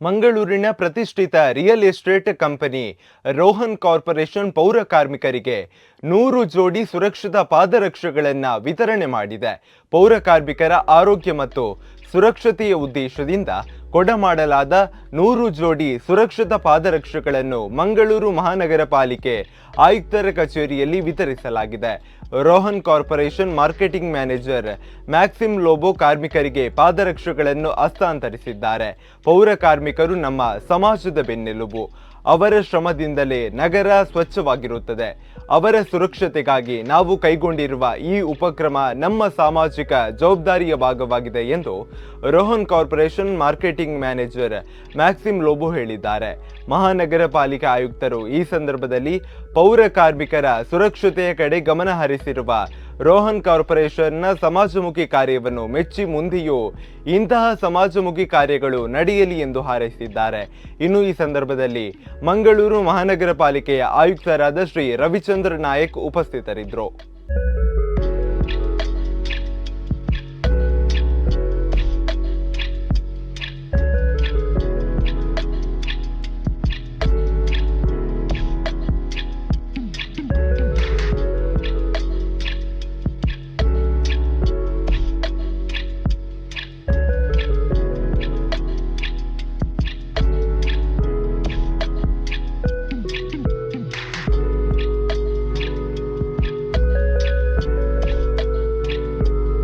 ಮಂಗಳೂರಿನ ಪ್ರತಿಷ್ಠಿತ real estate company Rohan corporation ಪೌರ ಕಾರ್ಮಿಕರಿಗೆ ನೂರು ಜೋಡಿ ಸುರಕ್ಷಿತ ಪಾದರಕ್ಷೆಗಳನ್ನು ವಿತರಣೆ ಮಾಡಿದೆ. ಪೌರ ಕಾರ್ಮಿಕರ ಆರೋಗ್ಯ ಮತ್ತು ಸುರಕ್ಷತೆಯ ಉದ್ದೇಶದಿಂದ ಕೊಡಮಾಡಲಾದ ನೂರು ಜೋಡಿ ಸುರಕ್ಷಿತ ಪಾದರಕ್ಷೆಗಳನ್ನು ಮಂಗಳೂರು ಮಹಾನಗರ ಪಾಲಿಕೆ ಆಯುಕ್ತರ ಕಚೇರಿಯಲ್ಲಿ ವಿತರಿಸಲಾಗಿದೆ. Rohan corporation marketing manager Maxim Lobo ಕಾರ್ಮಿಕರಿಗೆ ಪಾದರಕ್ಷೆಗಳನ್ನು ಹಸ್ತಾಂತರಿಸಿದ್ದಾರೆ. ಪೌರ ಕಾರ್ಮಿಕರು ನಮ್ಮ ಸಮಾಜದ ಬೆನ್ನೆಲುಬು. ಅವರ ಶ್ರಮದಿಂದಲೇ ನಗರ ಸ್ವಚ್ಛವಾಗಿರುತ್ತದೆ. ಅವರ ಸುರಕ್ಷತೆಗಾಗಿ ನಾವು ಕೈಗೊಂಡಿರುವ ಈ ಉಪಕ್ರಮ ನಮ್ಮ ಸಾಮಾಜಿಕ ಜವಾಬ್ದಾರಿಯ ಭಾಗವಾಗಿದೆ ಎಂದು Rohan corporation marketing manager Maxim Lobo ಹೇಳಿದ್ದಾರೆ. ಮಹಾನಗರ ಪಾಲಿಕೆ ಆಯುಕ್ತರು ಈ ಸಂದರ್ಭದಲ್ಲಿ ಪೌರ ಕಾರ್ಮಿಕರ ಸುರಕ್ಷತೆಯ ಕಡೆ ಗಮನ ಹರಿಸಿರುವ ರೋಹನ್ ಕಾರ್ಪೊರೇಷನ್ನ ಸಮಾಜಮುಖಿ ಕಾರ್ಯವನ್ನು ಮೆಚ್ಚಿ ಮುಂದೆಯೂ ಇಂತಹ ಸಮಾಜಮುಖಿ ಕಾರ್ಯಗಳು ನಡೆಯಲಿ ಎಂದು ಹಾರೈಸಿದ್ದಾರೆ. ಇನ್ನು ಈ ಸಂದರ್ಭದಲ್ಲಿ ಮಂಗಳೂರು ಮಹಾನಗರ ಪಾಲಿಕೆಯ ಆಯುಕ್ತರಾದ ಶ್ರೀ ರವಿಚಂದ್ರ ನಾಯಕ್ ಉಪಸ್ಥಿತರಿದ್ದರು.